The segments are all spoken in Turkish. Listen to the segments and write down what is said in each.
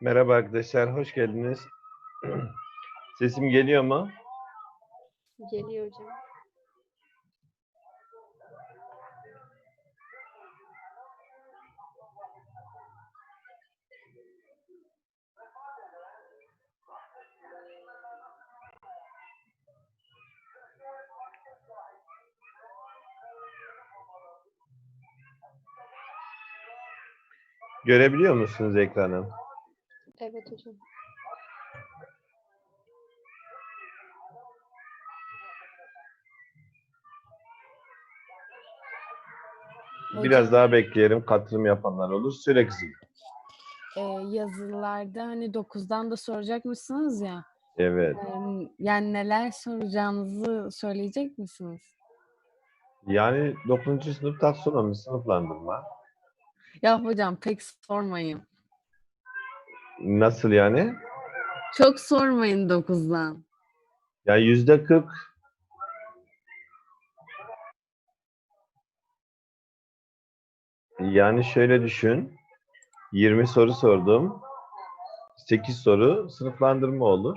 Merhaba arkadaşlar, hoş geldiniz. Sesim geliyor mu? Geliyor hocam. Görebiliyor musunuz ekranı? Evet hocam. Biraz daha bekleyelim, katılım yapanlar olur. Söyle kızım. Ee, yazılarda hani 9'dan da soracakmışsınız ya. Evet. em, Yani neler soracağınızı söyleyecek misiniz? Yani 9. sınıf taksonomi sınıflandırma. Ya hocam pek sormayın. Nasıl yani? Çok sormayın 9'dan. Ya yüzde 40 Yani şöyle düşün. 20 soru sordum. 8 soru sınıflandırma olur.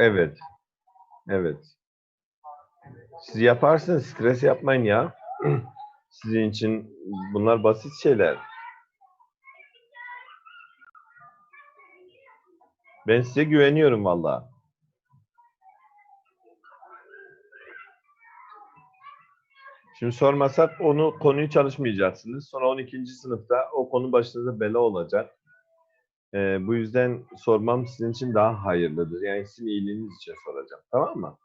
Evet. Evet. Siz yaparsınız. Stres yapmayın ya. Sizin için bunlar basit şeyler. Ben size güveniyorum vallahi. Şimdi sormasak onu konuyu çalışmayacaksınız. Sonra 12. sınıfta o konu başınıza bela olacak. Ee, bu yüzden sormam sizin için daha hayırlıdır. Yani sizin iyiliğiniz için soracağım. Tamam mı?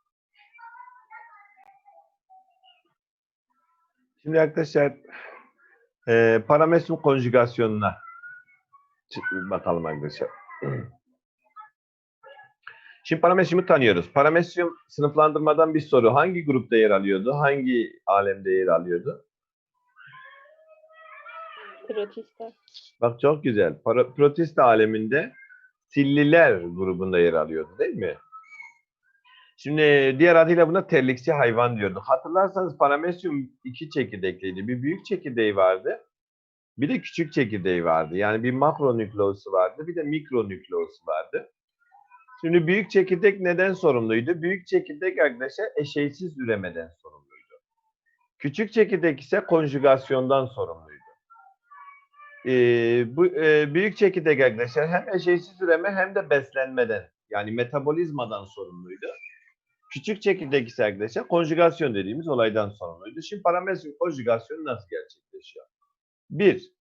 Şimdi arkadaşlar e, paramesyum konjugasyonuna bakalım arkadaşlar. Şimdi paramesyumu tanıyoruz. Paramesyum sınıflandırmadan bir soru. Hangi grupta yer alıyordu? Hangi alemde yer alıyordu? Protista. Bak çok güzel. Para, protista aleminde silliler grubunda yer alıyordu değil mi? Şimdi diğer adıyla buna terliksi hayvan diyordu. Hatırlarsanız paramesyum iki çekirdekliydi. Bir büyük çekirdeği vardı. Bir de küçük çekirdeği vardı. Yani bir makronükleosu vardı. Bir de mikronükleosu vardı. Şimdi büyük çekirdek neden sorumluydu? Büyük çekirdek arkadaşlar eşeysiz üremeden sorumluydu. Küçük çekirdek ise konjugasyondan sorumluydu. Ee, bu e, büyük çekirdek arkadaşlar hem eşeysiz üreme hem de beslenmeden yani metabolizmadan sorumluydu. Küçük çekirdek ise arkadaşlar konjugasyon dediğimiz olaydan sorumluydu. Şimdi paramesyum konjugasyonu nasıl gerçekleşiyor? Bir,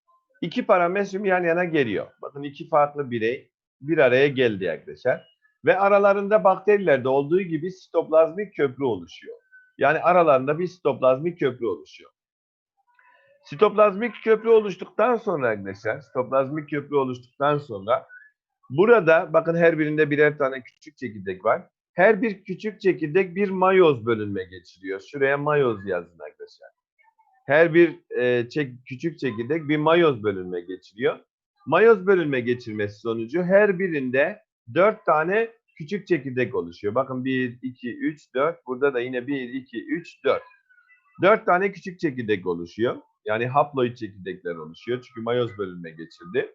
iki paramesyum yan yana geliyor. Bakın iki farklı birey bir araya geldi arkadaşlar. Ve aralarında bakterilerde olduğu gibi sitoplazmik köprü oluşuyor. Yani aralarında bir sitoplazmik köprü oluşuyor. Sitoplazmik köprü oluştuktan sonra arkadaşlar, sitoplazmik köprü oluştuktan sonra burada bakın her birinde birer tane küçük çekirdek var. Her bir küçük çekirdek bir mayoz bölünme geçiriyor. Şuraya mayoz yazın arkadaşlar. Her bir e, çek, küçük çekirdek bir mayoz bölünme geçiriyor. Mayoz bölünme geçirmesi sonucu her birinde dört tane küçük çekirdek oluşuyor. Bakın 1, 2, 3, 4. Burada da yine 1, 2, 3, 4. Dört tane küçük çekirdek oluşuyor. Yani haploid çekirdekler oluşuyor. Çünkü mayoz bölünme geçirdi.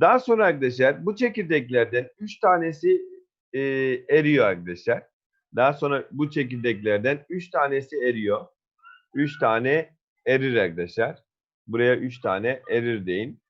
Daha sonra arkadaşlar bu çekirdeklerden 3 tanesi e, eriyor arkadaşlar. Daha sonra bu çekirdeklerden 3 tanesi eriyor. 3 tane erir arkadaşlar. Buraya 3 tane erir deyin.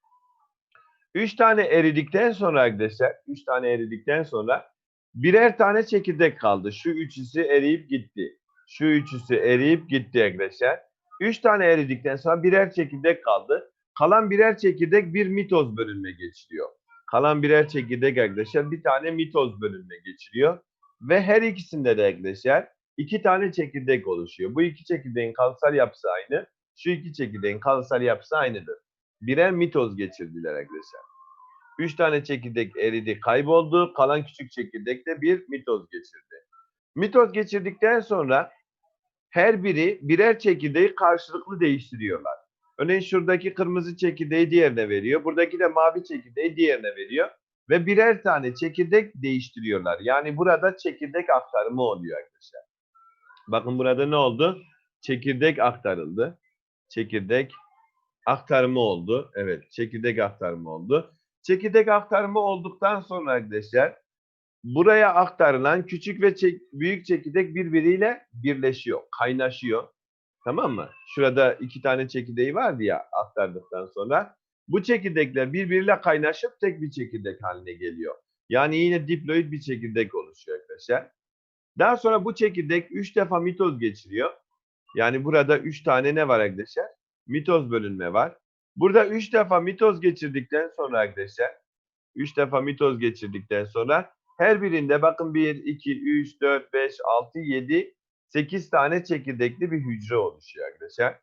3 tane eridikten sonra arkadaşlar, 3 tane eridikten sonra birer tane çekirdek kaldı. Şu üçüsü eriyip gitti. Şu üçüsü eriyip gitti arkadaşlar. 3 tane eridikten sonra birer çekirdek kaldı. Kalan birer çekirdek bir mitoz bölünme geçiriyor. Kalan birer çekirdek arkadaşlar bir tane mitoz bölünme geçiriyor. Ve her ikisinde de arkadaşlar iki tane çekirdek oluşuyor. Bu iki çekirdeğin kalıtsal yapısı aynı. Şu iki çekirdeğin kalıtsal yapısı aynıdır. Birer mitoz geçirdiler arkadaşlar. Üç tane çekirdek eridi, kayboldu. Kalan küçük çekirdek de bir mitoz geçirdi. Mitoz geçirdikten sonra her biri birer çekirdeği karşılıklı değiştiriyorlar. Örneğin şuradaki kırmızı çekirdeği diğerine veriyor. Buradaki de mavi çekirdeği diğerine veriyor. Ve birer tane çekirdek değiştiriyorlar. Yani burada çekirdek aktarımı oluyor arkadaşlar. Bakın burada ne oldu? Çekirdek aktarıldı. Çekirdek aktarımı oldu. Evet, çekirdek aktarımı oldu. Çekirdek aktarımı olduktan sonra arkadaşlar buraya aktarılan küçük ve çek- büyük çekirdek birbiriyle birleşiyor, kaynaşıyor. Tamam mı? Şurada iki tane çekirdeği vardı ya aktardıktan sonra. Bu çekirdekler birbiriyle kaynaşıp tek bir çekirdek haline geliyor. Yani yine diploid bir çekirdek oluşuyor arkadaşlar. Daha sonra bu çekirdek 3 defa mitoz geçiriyor. Yani burada 3 tane ne var arkadaşlar? Mitoz bölünme var. Burada 3 defa mitoz geçirdikten sonra arkadaşlar 3 defa mitoz geçirdikten sonra her birinde bakın 1, 2, 3, 4, 5, 6, 7, 8 tane çekirdekli bir hücre oluşuyor arkadaşlar.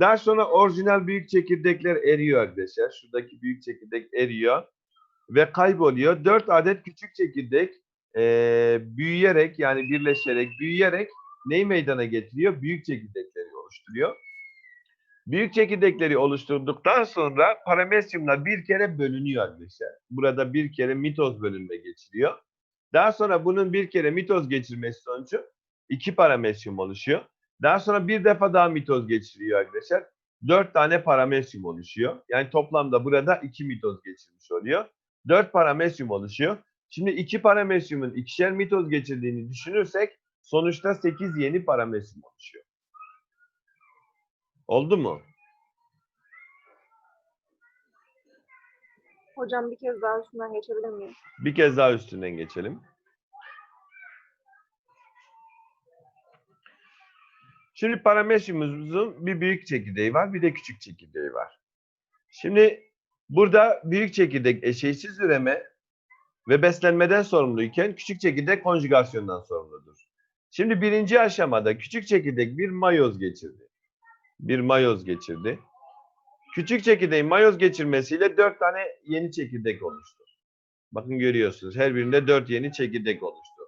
Daha sonra orijinal büyük çekirdekler eriyor arkadaşlar. Şuradaki büyük çekirdek eriyor ve kayboluyor. 4 adet küçük çekirdek eee, büyüyerek yani birleşerek, büyüyerek neyi meydana getiriyor? Büyük çekirdekleri oluşturuyor. Büyük çekirdekleri oluşturduktan sonra paramesyumlar bir kere bölünüyor arkadaşlar. Burada bir kere mitoz bölünme geçiriyor. Daha sonra bunun bir kere mitoz geçirmesi sonucu iki paramesyum oluşuyor. Daha sonra bir defa daha mitoz geçiriyor arkadaşlar. Dört tane paramesyum oluşuyor. Yani toplamda burada iki mitoz geçirmiş oluyor. Dört paramesyum oluşuyor. Şimdi iki paramesyumun ikişer mitoz geçirdiğini düşünürsek sonuçta sekiz yeni paramesyum oluşuyor. Oldu mu? Hocam bir kez daha üstünden geçebilir miyim? Bir kez daha üstünden geçelim. Şimdi paramesyumumuzun bir büyük çekirdeği var, bir de küçük çekirdeği var. Şimdi burada büyük çekirdek eşeğsiz üreme ve beslenmeden sorumluyken küçük çekirdek konjugasyondan sorumludur. Şimdi birinci aşamada küçük çekirdek bir mayoz geçirdi. Bir mayoz geçirdi. Küçük çekirdeğin mayoz geçirmesiyle dört tane yeni çekirdek oluştu. Bakın görüyorsunuz her birinde dört yeni çekirdek oluştu.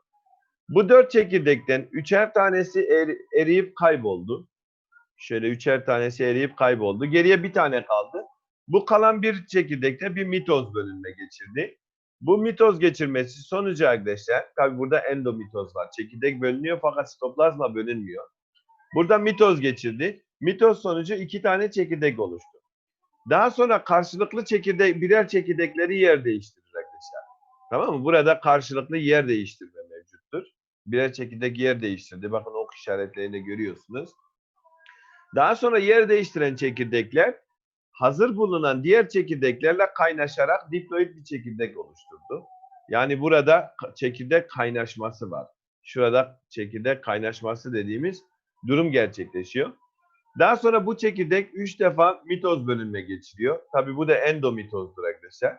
Bu dört çekirdekten üçer tanesi eri- eriyip kayboldu. Şöyle üçer tanesi eriyip kayboldu. Geriye bir tane kaldı. Bu kalan bir çekirdekte bir mitoz bölünme geçirdi. Bu mitoz geçirmesi sonucu arkadaşlar, tabi burada endomitoz var. Çekirdek bölünüyor fakat sitoplazma bölünmüyor. Burada mitoz geçirdi. Mitoz sonucu iki tane çekirdek oluştu. Daha sonra karşılıklı çekirdek, birer çekirdekleri yer değiştirir arkadaşlar. Tamam mı? Burada karşılıklı yer değiştirme mevcuttur. Birer çekirdek yer değiştirdi. Bakın ok işaretlerini görüyorsunuz. Daha sonra yer değiştiren çekirdekler hazır bulunan diğer çekirdeklerle kaynaşarak diploid bir çekirdek oluşturdu. Yani burada çekirdek kaynaşması var. Şurada çekirdek kaynaşması dediğimiz durum gerçekleşiyor. Daha sonra bu çekirdek 3 defa mitoz bölünme geçiriyor. Tabi bu da endomitozdur arkadaşlar.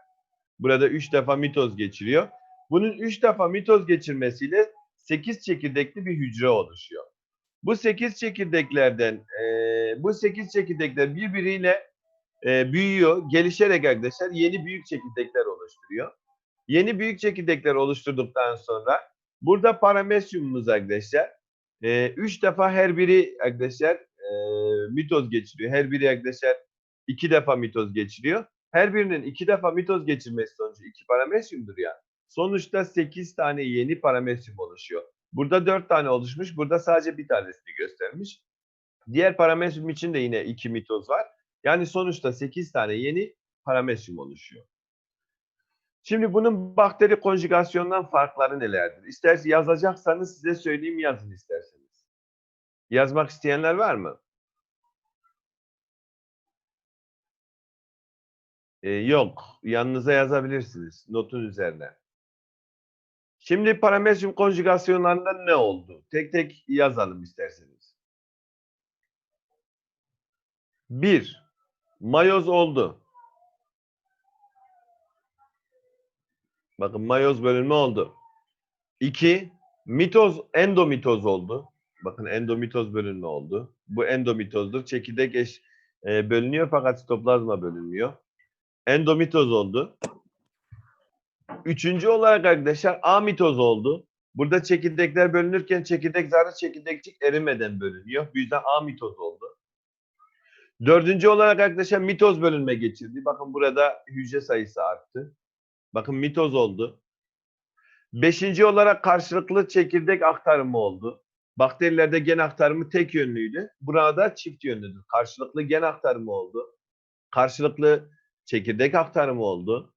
Burada 3 defa mitoz geçiriyor. Bunun 3 defa mitoz geçirmesiyle 8 çekirdekli bir hücre oluşuyor. Bu 8 çekirdeklerden eee, bu 8 çekirdekler birbiriyle eee, büyüyor, gelişerek arkadaşlar yeni büyük çekirdekler oluşturuyor. Yeni büyük çekirdekler oluşturduktan sonra burada paramesyumumuz arkadaşlar 3 defa her biri arkadaşlar mitoz geçiriyor. Her biri arkadaşlar 2 defa mitoz geçiriyor. Her birinin 2 defa mitoz geçirmesi sonucu 2 paramesyumdur ya. Sonuçta 8 tane yeni paramesyum oluşuyor. Burada 4 tane oluşmuş. Burada sadece bir tanesini göstermiş. Diğer paramesyum için de yine 2 mitoz var. Yani sonuçta 8 tane yeni paramesyum oluşuyor. Şimdi bunun bakteri konjugasyondan farkları nelerdir? İsterseniz yazacaksanız size söyleyeyim yazın isterseniz. Yazmak isteyenler var mı? Ee, yok. Yanınıza yazabilirsiniz. Notun üzerine. Şimdi paramesyum konjugasyonlarında ne oldu? Tek tek yazalım isterseniz. Bir, mayoz oldu. Bakın mayoz bölünme oldu. İki, mitoz, endomitoz oldu. Bakın endomitoz bölünme oldu. Bu endomitozdur. Çekirdek eş, e, bölünüyor fakat sitoplazma bölünmüyor. Endomitoz oldu. Üçüncü olarak arkadaşlar amitoz oldu. Burada çekirdekler bölünürken çekirdek zarı çekirdekçik erimeden bölünüyor. Bu yüzden amitoz oldu. Dördüncü olarak arkadaşlar mitoz bölünme geçirdi. Bakın burada hücre sayısı arttı. Bakın mitoz oldu. Beşinci olarak karşılıklı çekirdek aktarımı oldu. Bakterilerde gen aktarımı tek yönlüydü. Burada çift yönlüdür. Karşılıklı gen aktarımı oldu. karşılıklı çekirdek aktarımı oldu.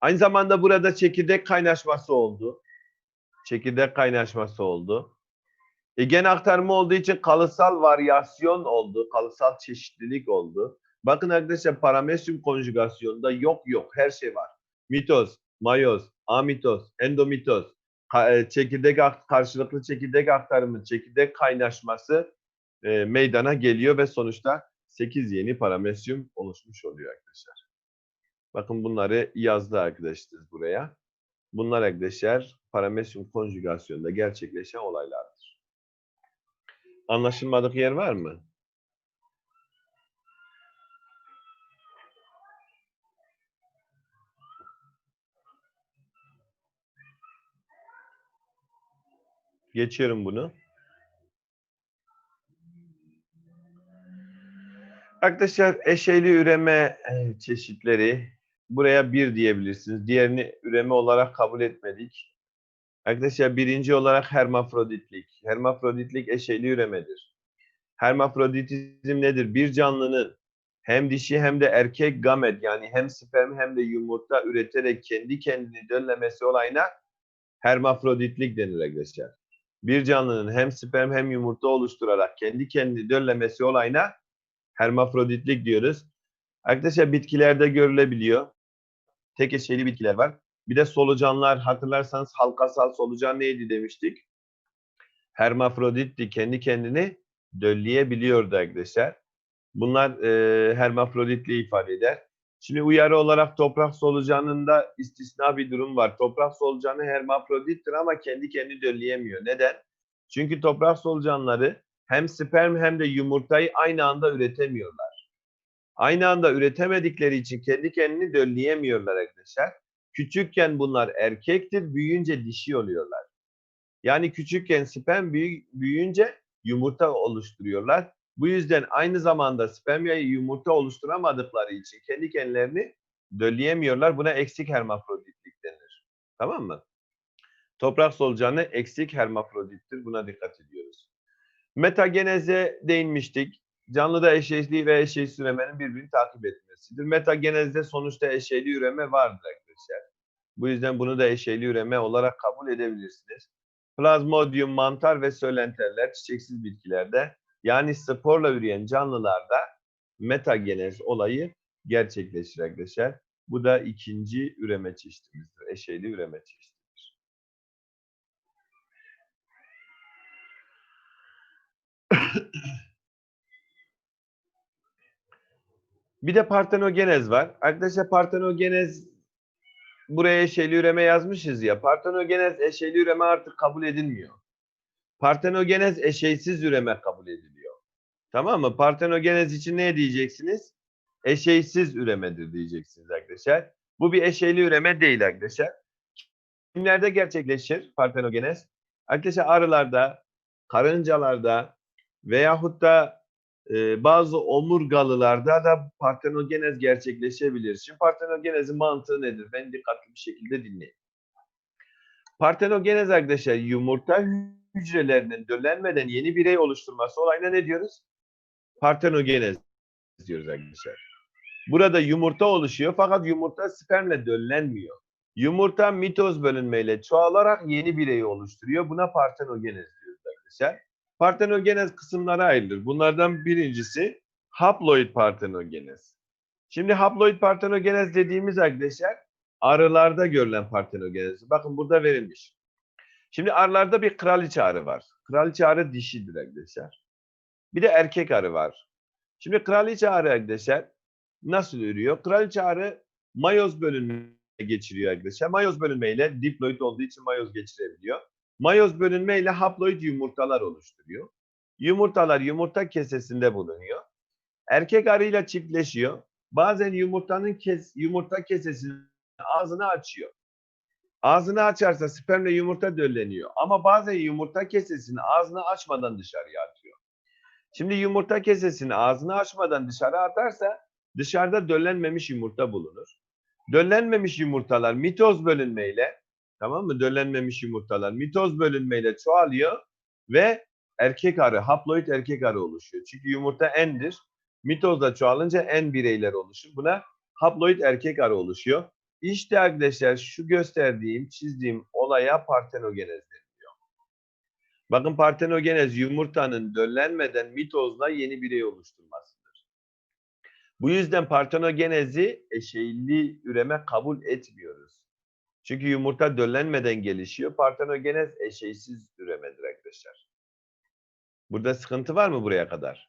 Aynı zamanda burada çekirdek kaynaşması oldu. Çekirdek kaynaşması oldu. E, gen aktarımı olduğu için kalıtsal varyasyon oldu. Kalıtsal çeşitlilik oldu. Bakın arkadaşlar paramesyum konjugasyonunda yok yok her şey var. Mitoz, mayoz, amitoz, endomitoz, çekirdek ak- karşılıklı çekirdek aktarımı, çekirdek kaynaşması e, meydana geliyor ve sonuçta 8 yeni paramesyum oluşmuş oluyor arkadaşlar. Bakın bunları yazdı arkadaşlar buraya. Bunlar arkadaşlar paramesyum konjugasyonunda gerçekleşen olaylardır. Anlaşılmadık yer var mı? Geçiyorum bunu. Arkadaşlar eşeyli üreme e, çeşitleri buraya bir diyebilirsiniz. Diğerini üreme olarak kabul etmedik. Arkadaşlar birinci olarak hermafroditlik. Hermafroditlik eşeyli üremedir. Hermafroditizm nedir? Bir canlının hem dişi hem de erkek gamet yani hem sperm hem de yumurta üreterek kendi kendini döllemesi olayına hermafroditlik denir arkadaşlar. Bir canlının hem sperm hem yumurta oluşturarak kendi kendini döllemesi olayına hermafroditlik diyoruz. Arkadaşlar bitkilerde görülebiliyor. Tek eşeli bitkiler var. Bir de solucanlar hatırlarsanız halkasal solucan neydi demiştik. Hermafroditti kendi kendini dölleyebiliyordu arkadaşlar. Bunlar e, hermafroditliği ifade eder. Şimdi uyarı olarak toprak solucanında istisna bir durum var. Toprak solucanı hermafrodittir ama kendi kendini dölleyemiyor. Neden? Çünkü toprak solucanları hem sperm hem de yumurtayı aynı anda üretemiyorlar. Aynı anda üretemedikleri için kendi kendini dölleyemiyorlar arkadaşlar. Küçükken bunlar erkektir, büyüyünce dişi oluyorlar. Yani küçükken sperm büyü- büyüyünce yumurta oluşturuyorlar. Bu yüzden aynı zamanda spermiyayı yumurta oluşturamadıkları için kendi kendilerini dölleyemiyorlar. Buna eksik hermafroditlik denir. Tamam mı? Toprak solucanı eksik hermafrodittir. Buna dikkat ediyoruz. Metageneze değinmiştik. Canlıda eşeğli ve eşeğsiz üremenin birbirini takip etmesidir. Metagenezde sonuçta eşeğli üreme vardır arkadaşlar. Bu yüzden bunu da eşeğli üreme olarak kabul edebilirsiniz. Plazmodium, mantar ve sölenterler çiçeksiz bitkilerde yani sporla üreyen canlılarda metagenez olayı gerçekleşir arkadaşlar. Bu da ikinci üreme çeşitimizdir. Eşeğli üreme çeşididir. Bir de partenogenez var. Arkadaşlar partenogenez buraya eşeğli üreme yazmışız ya. Partenogenez eşeğli üreme artık kabul edilmiyor. Partenogenez eşeysiz üreme kabul ediliyor. Tamam mı? Partenogenez için ne diyeceksiniz? Eşeysiz üremedir diyeceksiniz arkadaşlar. Bu bir eşeyli üreme değil arkadaşlar. Kimlerde gerçekleşir partenogenez? Arkadaşlar arılarda, karıncalarda veyahut da e, bazı omurgalılarda da partenogenez gerçekleşebilir. Şimdi partenogenezin mantığı nedir? Ben dikkatli bir şekilde dinleyin. Partenogenez arkadaşlar yumurta hücrelerinin döllenmeden yeni birey oluşturması olayına ne diyoruz? Partenogenez diyoruz arkadaşlar. Burada yumurta oluşuyor fakat yumurta spermle döllenmiyor. Yumurta mitoz bölünmeyle çoğalarak yeni bireyi oluşturuyor. Buna partenogenez diyoruz arkadaşlar. Partenogenez kısımlara ayrılır. Bunlardan birincisi haploid partenogenez. Şimdi haploid partenogenez dediğimiz arkadaşlar arılarda görülen partenogenez. Bakın burada verilmiş. Şimdi arılarda bir kraliçe arı var. Kraliçe arı dişidir arkadaşlar. Bir de erkek arı var. Şimdi kraliçe arı arkadaşlar nasıl ürüyor? Kraliçe arı mayoz bölünme geçiriyor arkadaşlar. Mayoz bölünmeyle diploid olduğu için mayoz geçirebiliyor. Mayoz bölünmeyle haploid yumurtalar oluşturuyor. Yumurtalar yumurta kesesinde bulunuyor. Erkek arıyla çiftleşiyor. Bazen yumurtanın kes, yumurta kesesinin ağzını açıyor. Ağzını açarsa spermle yumurta dölleniyor. Ama bazen yumurta kesesini ağzını açmadan dışarıya atıyor. Şimdi yumurta kesesini ağzını açmadan dışarı atarsa dışarıda döllenmemiş yumurta bulunur. Döllenmemiş yumurtalar mitoz bölünmeyle tamam mı? Döllenmemiş yumurtalar mitoz bölünmeyle çoğalıyor ve erkek arı, haploid erkek arı oluşuyor. Çünkü yumurta endir. Mitozda çoğalınca en bireyler oluşur. Buna haploid erkek arı oluşuyor. İşte arkadaşlar şu gösterdiğim, çizdiğim olaya partenogenez. Bakın partenogenez yumurtanın döllenmeden mitozla yeni birey oluşturmasıdır. Bu yüzden partenogenezi eşeyli üreme kabul etmiyoruz. Çünkü yumurta döllenmeden gelişiyor. Partenogenez eşeysiz üremedir arkadaşlar. Burada sıkıntı var mı buraya kadar?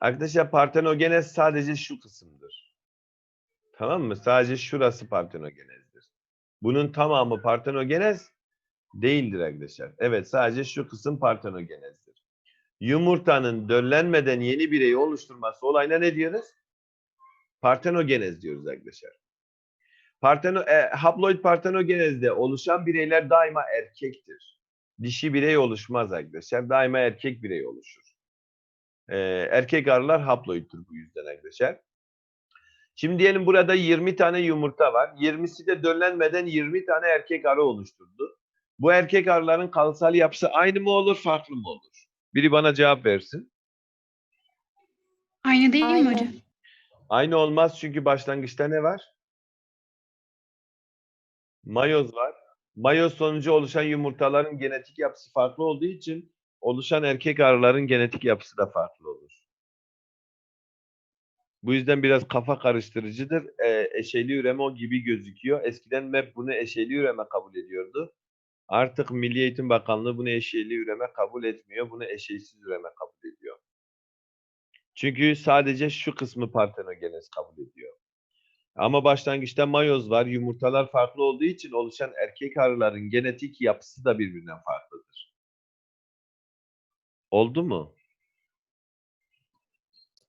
Arkadaşlar partenogenez sadece şu kısımdır. Tamam mı? Sadece şurası partenogenezdir. Bunun tamamı partenogenez değildir arkadaşlar. Evet sadece şu kısım partenogenezdir. Yumurtanın döllenmeden yeni bireyi oluşturması olayına ne diyoruz? Partenogenez diyoruz arkadaşlar. Parteno, e, haploid partenogenezde oluşan bireyler daima erkektir. Dişi birey oluşmaz arkadaşlar. Daima erkek birey oluşur. Ee, erkek arılar haploiddir bu yüzden arkadaşlar. Şimdi diyelim burada 20 tane yumurta var. 20'si de döllenmeden 20 tane erkek arı oluşturdu. Bu erkek arıların kalsal yapısı aynı mı olur, farklı mı olur? Biri bana cevap versin. Aynı değil mi Aynı. hocam? Aynı olmaz çünkü başlangıçta ne var? Mayoz var. Mayoz sonucu oluşan yumurtaların genetik yapısı farklı olduğu için oluşan erkek arıların genetik yapısı da farklı olur. Bu yüzden biraz kafa karıştırıcıdır. Ee, eşeyli üreme o gibi gözüküyor. Eskiden MEP bunu eşeyli üreme kabul ediyordu. Artık Milli Eğitim Bakanlığı bunu eşeyli üreme kabul etmiyor. Bunu eşeysiz üreme kabul ediyor. Çünkü sadece şu kısmı partenogenez kabul ediyor. Ama başlangıçta mayoz var. Yumurtalar farklı olduğu için oluşan erkek arıların genetik yapısı da birbirinden farklıdır. Oldu mu?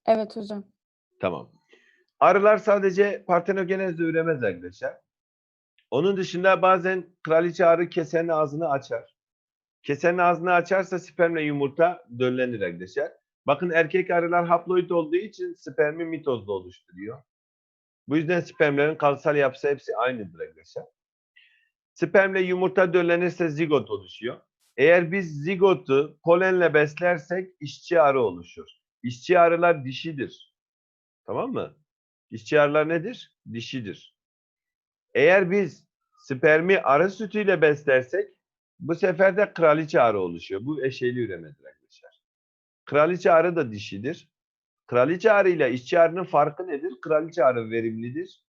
Evet hocam. Tamam. Arılar sadece partenogenezle üremez arkadaşlar. Onun dışında bazen kraliçe arı kesenin ağzını açar. Kesenin ağzını açarsa spermle yumurta döllenir arkadaşlar. Bakın erkek arılar haploid olduğu için spermi mitozda oluşturuyor. Bu yüzden spermlerin kalsal yapısı hepsi aynıdır arkadaşlar. Spermle yumurta döllenirse zigot oluşuyor. Eğer biz zigotu polenle beslersek işçi arı oluşur. İşçi arılar dişidir. Tamam mı? İşçi arılar nedir? Dişidir. Eğer biz spermi arı sütüyle beslersek bu sefer de kraliçe arı oluşuyor. Bu eşeyli üremedir arkadaşlar. Kraliçe arı da dişidir. Kraliçe arı ile işçi arının farkı nedir? Kraliçe arı verimlidir.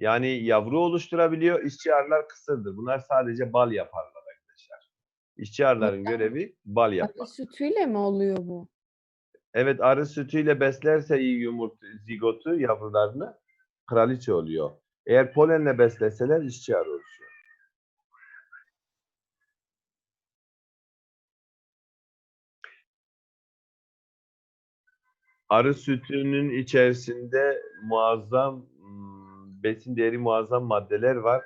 Yani yavru oluşturabiliyor. İşçi arılar kısırdır. Bunlar sadece bal yaparlar arkadaşlar. İşçi arıların görevi bal yapmak. Arı sütüyle mi oluyor bu? Evet arı sütüyle beslerse iyi yumurta zigotu yavrularını kraliçe oluyor. Eğer polenle besleseler işçi arı oluşuyor. Arı sütünün içerisinde muazzam hmm, besin değeri muazzam maddeler var.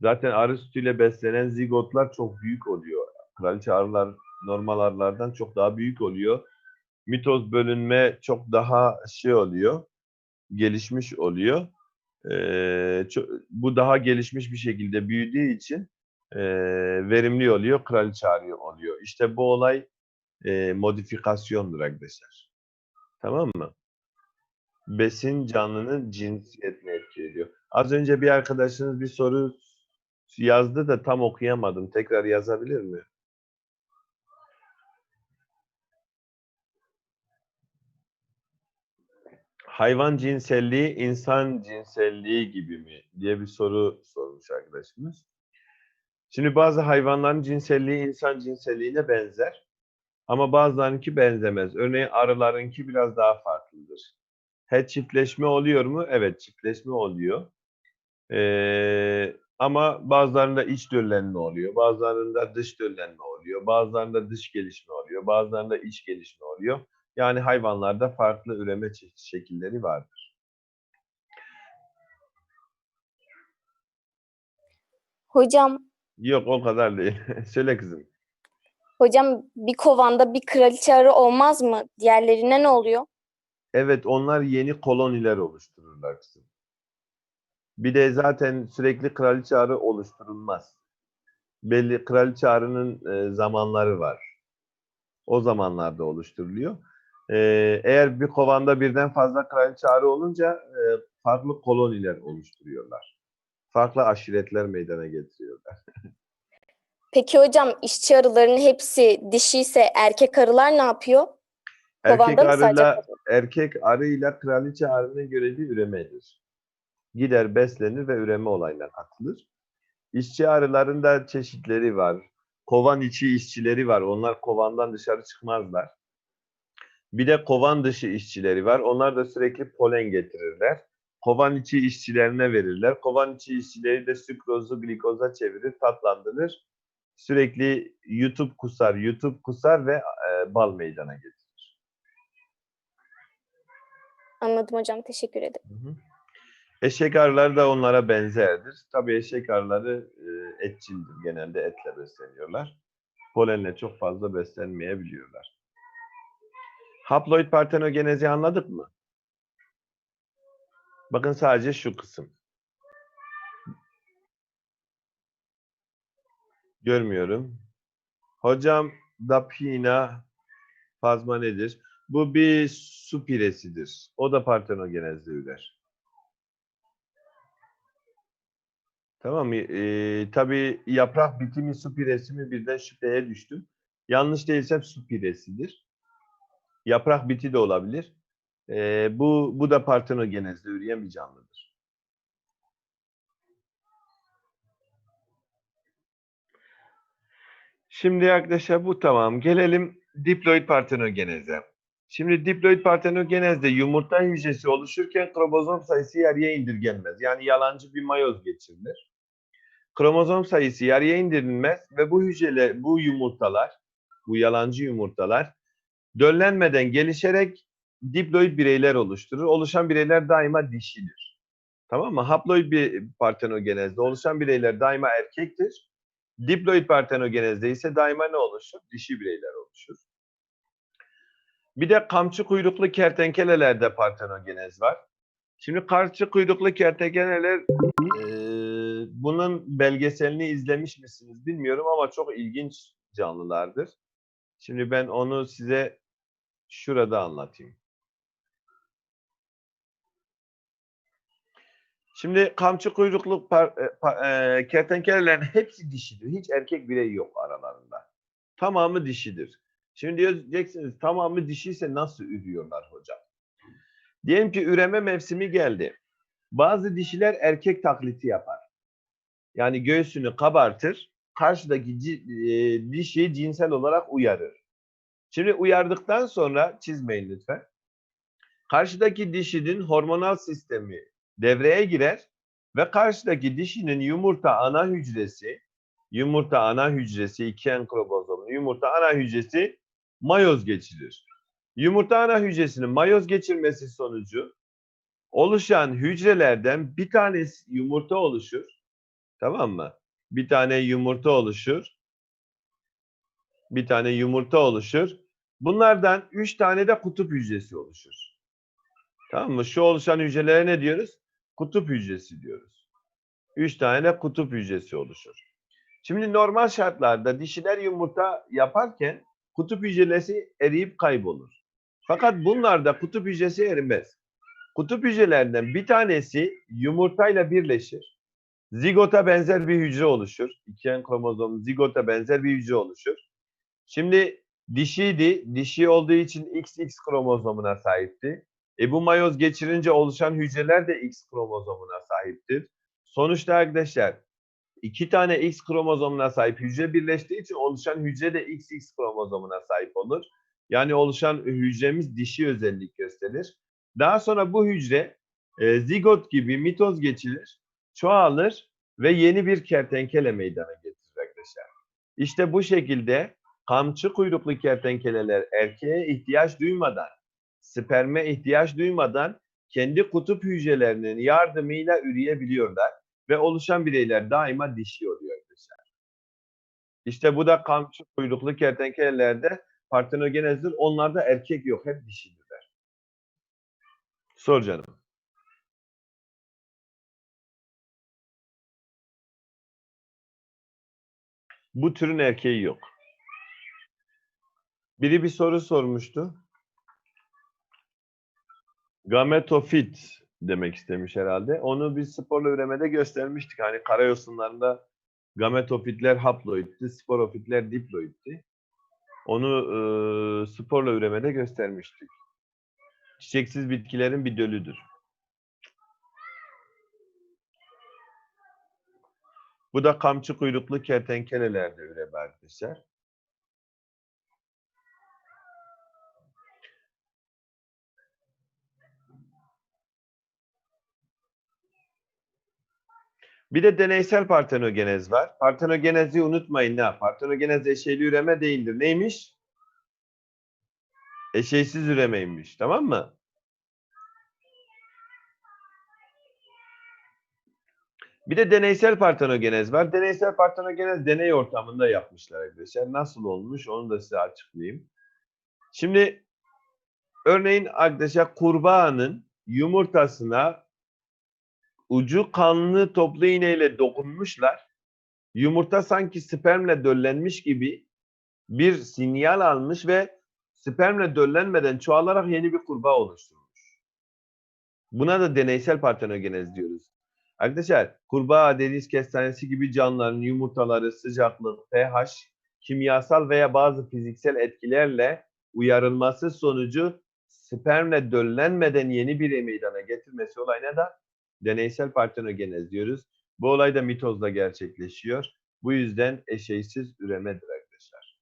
Zaten arı sütüyle beslenen zigotlar çok büyük oluyor. Kraliçe arılar normal arılardan çok daha büyük oluyor mitoz bölünme çok daha şey oluyor, gelişmiş oluyor. Ee, ço- bu daha gelişmiş bir şekilde büyüdüğü için e, verimli oluyor, kraliçe arı oluyor. İşte bu olay e, modifikasyondur arkadaşlar. Tamam mı? Besin canlının cinsiyetine etki ediyor. Az önce bir arkadaşınız bir soru yazdı da tam okuyamadım. Tekrar yazabilir mi? Hayvan cinselliği insan cinselliği gibi mi diye bir soru sormuş arkadaşımız. Şimdi bazı hayvanların cinselliği insan cinselliğine benzer. Ama bazılarınki benzemez. Örneğin arılarınki biraz daha farklıdır. He çiftleşme oluyor mu? Evet çiftleşme oluyor. Ee, ama bazılarında iç döllenme oluyor. Bazılarında dış döllenme oluyor. Bazılarında dış gelişme oluyor. Bazılarında iç gelişme oluyor. Yani hayvanlarda farklı üreme şekilleri vardır. Hocam, Yok o kadar değil. Söyle kızım. hocam bir kovanda bir kraliçe arı olmaz mı? Diğerlerine ne oluyor? Evet onlar yeni koloniler oluştururlar kızım. Bir de zaten sürekli kraliçe arı oluşturulmaz. belli kraliçe arının e, zamanları var. O zamanlarda oluşturuluyor. E, eğer bir kovanda birden fazla kraliçe arı olunca e, farklı koloniler oluşturuyorlar. Farklı aşiretler meydana getiriyorlar. Peki hocam işçi arıların hepsi dişi ise erkek arılar ne yapıyor? Erkek Kovanda mı sadece arıyla, kalıyor? erkek arıyla kraliçe arının görevi üremedir. Gider beslenir ve üreme olayına katılır. İşçi arıların da çeşitleri var. Kovan içi işçileri var. Onlar kovandan dışarı çıkmazlar. Bir de kovan dışı işçileri var. Onlar da sürekli polen getirirler. Kovan içi işçilerine verirler. Kovan içi işçileri de sükrozu glikoza çevirir, tatlandırır. Sürekli YouTube kusar, YouTube kusar ve e, bal meydana getirir. Anladım hocam teşekkür ederim. Hı hı. Eşek arıları da onlara benzerdir. Tabii eşek arıları e, etçildir. Genelde etle besleniyorlar. Polenle çok fazla beslenmeyebiliyorlar. Haploid partenogenezi anladık mı? Bakın sadece şu kısım. Görmüyorum. Hocam Dapina fazma nedir? Bu bir su piresidir. O da partenogenezde ürer. Tamam mı? Ee, tabii yaprak bitimi su piresi mi birden şüpheye düştüm. Yanlış değilsem su piresidir. Yaprak biti de olabilir. Ee, bu, bu da partenogenezde üreyen bir canlıdır. Şimdi arkadaşlar bu tamam. Gelelim diploid partenogeneze. Şimdi diploid partenogenezde yumurta hücresi oluşurken kromozom sayısı yarıya indirgenmez. Yani yalancı bir mayoz geçirilir. Kromozom sayısı yarıya indirilmez ve bu hücreler, bu yumurtalar, bu yalancı yumurtalar döllenmeden gelişerek diploid bireyler oluşturur. Oluşan bireyler daima dişidir. Tamam mı? Haploid bir partenogenezde oluşan bireyler daima erkektir. Diploid partenogenezde ise daima ne oluşur? Dişi bireyler oluşur. Bir de kamçı kuyruklu kertenkelelerde partenogenez var. Şimdi kamçı kuyruklu kertenkeleler eee, bunun belgeselini izlemiş misiniz bilmiyorum ama çok ilginç canlılardır. Şimdi ben onu size şurada anlatayım. Şimdi kamçı kuyruklu par, e, e, kertenkelelerin hepsi dişidir. Hiç erkek birey yok aralarında. Tamamı dişidir. Şimdi diyeceksiniz tamamı dişiyse nasıl ürüyorlar hocam? Diyelim ki üreme mevsimi geldi. Bazı dişiler erkek taklidi yapar. Yani göğsünü kabartır, karşıdaki e, dişiyi cinsel olarak uyarır. Şimdi uyardıktan sonra çizmeyin lütfen. Karşıdaki dişinin hormonal sistemi devreye girer ve karşıdaki dişinin yumurta ana hücresi, yumurta ana hücresi, iki en kromozomlu yumurta ana hücresi mayoz geçirir. Yumurta ana hücresinin mayoz geçirmesi sonucu oluşan hücrelerden bir tanesi yumurta oluşur. Tamam mı? Bir tane yumurta oluşur. Bir tane yumurta oluşur. Bunlardan üç tane de kutup hücresi oluşur. Tamam mı? Şu oluşan hücrelere ne diyoruz? Kutup hücresi diyoruz. Üç tane kutup hücresi oluşur. Şimdi normal şartlarda dişiler yumurta yaparken kutup hücresi eriyip kaybolur. Fakat bunlarda kutup hücresi erimez. Kutup hücrelerinden bir tanesi yumurtayla birleşir. Zigota benzer bir hücre oluşur. İki en kromozom zigota benzer bir hücre oluşur. Şimdi dişiydi. Dişi olduğu için XX kromozomuna sahipti. E bu mayoz geçirince oluşan hücreler de X kromozomuna sahiptir. Sonuçta arkadaşlar iki tane X kromozomuna sahip hücre birleştiği için oluşan hücre de XX kromozomuna sahip olur. Yani oluşan hücremiz dişi özellik gösterir. Daha sonra bu hücre e, zigot gibi mitoz geçirir, çoğalır ve yeni bir kertenkele meydana getirir arkadaşlar. İşte bu şekilde kamçı kuyruklu kertenkeleler erkeğe ihtiyaç duymadan, sperme ihtiyaç duymadan kendi kutup hücrelerinin yardımıyla üreyebiliyorlar ve oluşan bireyler daima dişi oluyor. İşte bu da kamçı kuyruklu kertenkelelerde partenogenezdir. Onlarda erkek yok, hep dişidirler. Sor canım. Bu türün erkeği yok. Biri bir soru sormuştu. Gametofit demek istemiş herhalde. Onu biz sporla üremede göstermiştik. Hani karayolsunlarında gametofitler haploitti, sporofitler diploitti. Onu e, sporla üremede göstermiştik. Çiçeksiz bitkilerin bir dölüdür. Bu da kamçı kuyruklu kertenkelelerde üreme arkadaşlar. Bir de deneysel partenogenez var. Partenogenezi unutmayın ha. Partenogenez eşeyli üreme değildir. Neymiş? Eşeysiz üremeymiş. Tamam mı? Bir de deneysel partenogenez var. Deneysel partenogenez deney ortamında yapmışlar arkadaşlar. Nasıl olmuş onu da size açıklayayım. Şimdi örneğin arkadaşlar kurbağanın yumurtasına ucu kanlı toplu iğneyle dokunmuşlar. Yumurta sanki spermle döllenmiş gibi bir sinyal almış ve spermle döllenmeden çoğalarak yeni bir kurbağa oluşturmuş. Buna da deneysel partenogenez diyoruz. Arkadaşlar kurbağa, deniz kestanesi gibi canlıların yumurtaları, sıcaklık, pH, kimyasal veya bazı fiziksel etkilerle uyarılması sonucu spermle döllenmeden yeni bir meydana getirmesi olayına da deneysel partenogenez diyoruz. Bu olay da mitozla gerçekleşiyor. Bu yüzden eşeysiz üremedir arkadaşlar.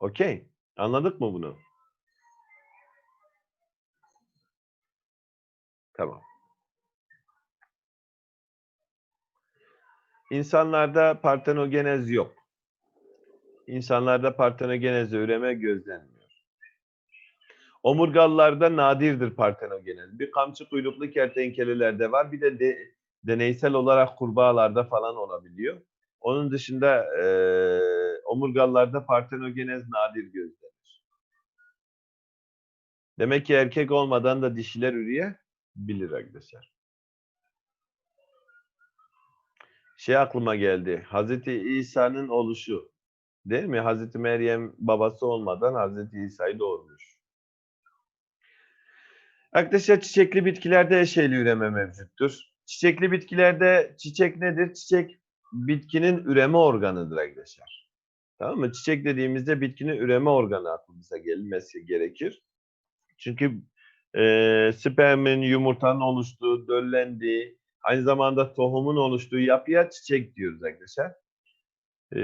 Okey. Anladık mı bunu? Tamam. İnsanlarda partenogenez yok. İnsanlarda partenogenezle üreme gözlenmiyor. Omurgalılarda nadirdir partenogenez. Bir kamçı kuyruklu kertenkelelerde var. Bir de, de deneysel olarak kurbağalarda falan olabiliyor. Onun dışında e, omurgalılarda partenogenez nadir gözlenir. Demek ki erkek olmadan da dişiler üreyebilir arkadaşlar. Şey aklıma geldi. Hazreti İsa'nın oluşu. Değil mi? Hazreti Meryem babası olmadan Hazreti İsa'yı doğurmuş. Arkadaşlar çiçekli bitkilerde eşeyli üreme mevcuttur. Çiçekli bitkilerde çiçek nedir? Çiçek bitkinin üreme organıdır arkadaşlar. Tamam mı? Çiçek dediğimizde bitkinin üreme organı aklımıza gelmesi gerekir. Çünkü e, spermin, yumurtanın oluştuğu, döllendiği, aynı zamanda tohumun oluştuğu yapıya çiçek diyoruz arkadaşlar. E,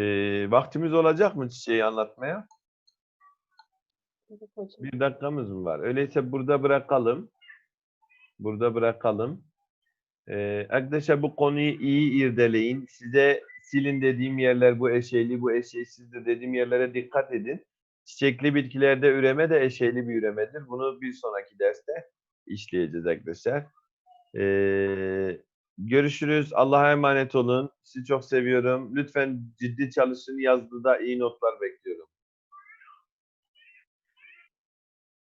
vaktimiz olacak mı çiçeği anlatmaya? Bir dakikamız mı var? Öyleyse burada bırakalım. Burada bırakalım. Ee, arkadaşlar bu konuyu iyi irdeleyin. Size silin dediğim yerler bu eşeyli, bu eşeysizdir dediğim yerlere dikkat edin. Çiçekli bitkilerde üreme de eşeyli bir üremedir. Bunu bir sonraki derste işleyeceğiz arkadaşlar. Ee, görüşürüz. Allah'a emanet olun. Sizi çok seviyorum. Lütfen ciddi çalışın. Yazdıda iyi notlar bekliyorum.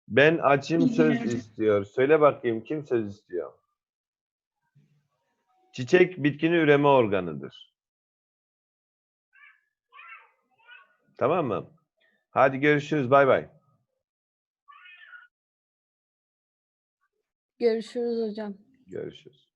Ben açayım söz istiyor. Söyle bakayım kim söz istiyor? Çiçek bitkinin üreme organıdır. Tamam mı? Hadi görüşürüz. Bay bay. Görüşürüz hocam. Görüşürüz.